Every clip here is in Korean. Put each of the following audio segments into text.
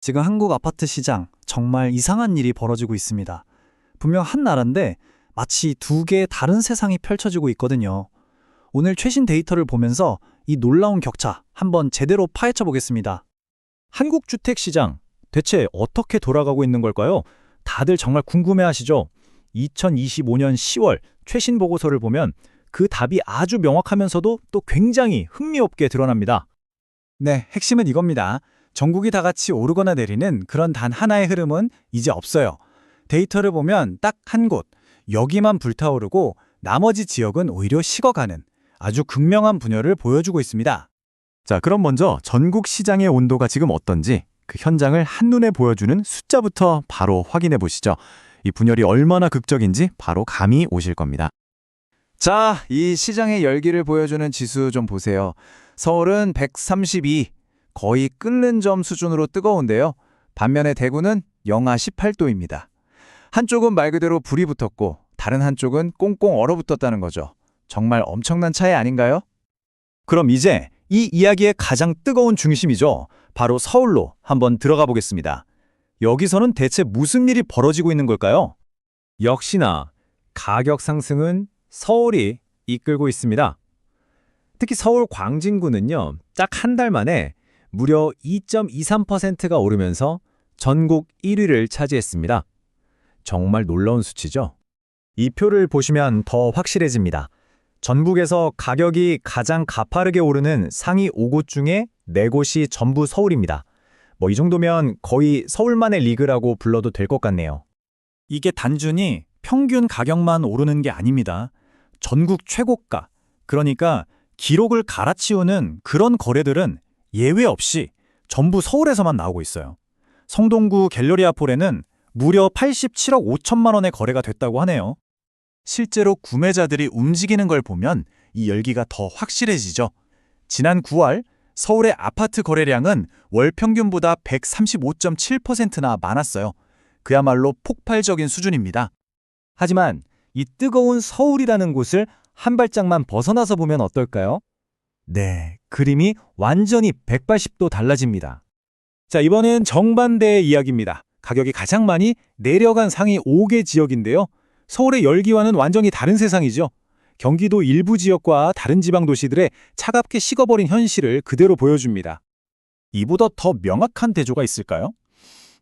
지금 한국 아파트 시장 정말 이상한 일이 벌어지고 있습니다. 분명 한 나라인데 마치 두 개의 다른 세상이 펼쳐지고 있거든요. 오늘 최신 데이터를 보면서 이 놀라운 격차 한번 제대로 파헤쳐 보겠습니다. 한국 주택 시장 대체 어떻게 돌아가고 있는 걸까요? 다들 정말 궁금해 하시죠? 2025년 10월 최신 보고서를 보면 그 답이 아주 명확하면서도 또 굉장히 흥미롭게 드러납니다. 네, 핵심은 이겁니다. 전국이 다 같이 오르거나 내리는 그런 단 하나의 흐름은 이제 없어요. 데이터를 보면 딱 한 곳, 여기만 불타오르고 나머지 지역은 오히려 식어가는 아주 극명한 분열을 보여주고 있습니다. 자, 그럼 먼저 전국 시장의 온도가 지금 어떤지 그 현장을 한눈에 보여주는 숫자부터 바로 확인해 보시죠. 이 분열이 얼마나 극적인지 바로 감이 오실 겁니다. 자, 이 시장의 열기를 보여주는 지수 좀 보세요. 서울은 132, 거의 끓는 점 수준으로 뜨거운데요. 반면에 대구는 영하 18도입니다. 한쪽은 말 그대로 불이 붙었고 다른 한쪽은 꽁꽁 얼어붙었다는 거죠. 정말 엄청난 차이 아닌가요? 그럼 이제 이 이야기의 가장 뜨거운 중심이죠. 바로 서울로 한번 들어가 보겠습니다. 여기서는 대체 무슨 일이 벌어지고 있는 걸까요? 역시나 가격 상승은 서울이 이끌고 있습니다. 특히 서울 광진구는요, 딱 한 달 만에 무려 2.23%가 오르면서 전국 1위를 차지했습니다. 정말 놀라운 수치죠? 이 표를 보시면 더 확실해집니다. 전국에서 가격이 가장 가파르게 오르는 상위 5곳 중에 4곳이 전부 서울입니다. 뭐 이 정도면 거의 서울만의 리그라고 불러도 될 것 같네요. 이게 단순히 평균 가격만 오르는 게 아닙니다. 전국 최고가, 그러니까 기록을 갈아치우는 그런 거래들은 예외 없이 전부 서울에서만 나오고 있어요. 성동구 갤러리아 폴에는 무려 87억 5천만 원의 거래가 됐다고 하네요. 실제로 구매자들이 움직이는 걸 보면 이 열기가 더 확실해지죠. 지난 9월 서울의 아파트 거래량은 월 평균보다 135.7%나 많았어요. 그야말로 폭발적인 수준입니다. 하지만 이 뜨거운 서울이라는 곳을 한 발짝만 벗어나서 보면 어떨까요? 네, 그림이 완전히 180도 달라집니다. 자, 이번엔 정반대의 이야기입니다. 가격이 가장 많이 내려간 상위 5개 지역인데요. 서울의 열기와는 완전히 다른 세상이죠. 경기도 일부 지역과 다른 지방 도시들의 차갑게 식어버린 현실을 그대로 보여줍니다. 이보다 더 명확한 대조가 있을까요?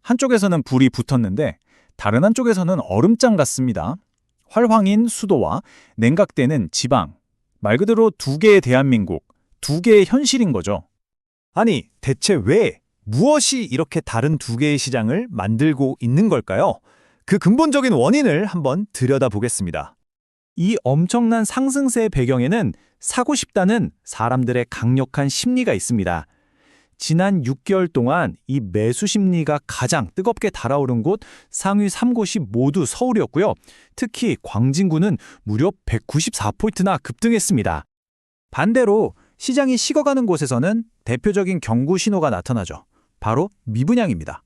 한쪽에서는 불이 붙었는데 다른 한쪽에서는 얼음장 같습니다. 활황인 수도와 냉각되는 지방. 말 그대로 두 개의 대한민국, 두 개의 현실인 거죠. 아니, 대체 왜, 무엇이 이렇게 다른 두 개의 시장을 만들고 있는 걸까요? 그 근본적인 원인을 한번 들여다보겠습니다. 이 엄청난 상승세의 배경에는 사고 싶다는 사람들의 강력한 심리가 있습니다. 지난 6개월 동안 이 매수 심리가 가장 뜨겁게 달아오른 곳 상위 3곳이 모두 서울이었고요. 특히 광진구는 무려 194포인트나 급등했습니다. 반대로 시장이 식어가는 곳에서는 대표적인 경고 신호가 나타나죠. 바로 미분양입니다.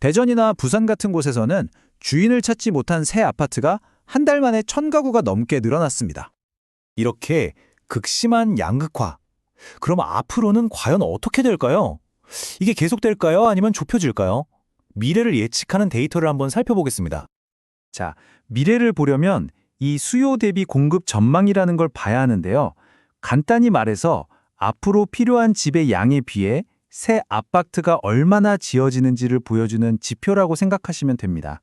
대전이나 부산 같은 곳에서는 주인을 찾지 못한 새 아파트가 한 달 만에 천 가구가 넘게 늘어났습니다. 이렇게 극심한 양극화. 그럼 앞으로는 과연 어떻게 될까요? 이게 계속될까요? 아니면 좁혀질까요? 미래를 예측하는 데이터를 한번 살펴보겠습니다. 자, 미래를 보려면 이 수요 대비 공급 전망이라는 걸 봐야 하는데요. 간단히 말해서 앞으로 필요한 집의 양에 비해 새 아파트가 얼마나 지어지는지를 보여주는 지표라고 생각하시면 됩니다.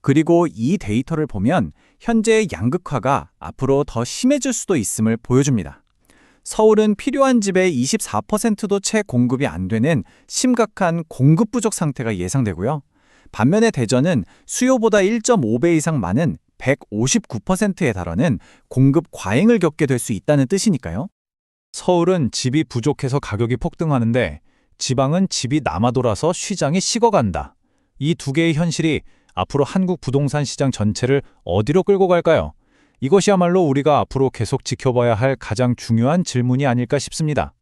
그리고 이 데이터를 보면 현재의 양극화가 앞으로 더 심해질 수도 있음을 보여줍니다. 서울은 필요한 집의 24%도 채 공급이 안 되는 심각한 공급 부족 상태가 예상되고요. 반면에 대전은 수요보다 1.5배 이상 많은 159%에 달하는 공급 과잉을 겪게 될 수 있다는 뜻이니까요. 서울은 집이 부족해서 가격이 폭등하는데 지방은 집이 남아돌아서 시장이 식어간다. 이 두 개의 현실이 앞으로 한국 부동산 시장 전체를 어디로 끌고 갈까요? 이것이야말로 우리가 앞으로 계속 지켜봐야 할 가장 중요한 질문이 아닐까 싶습니다.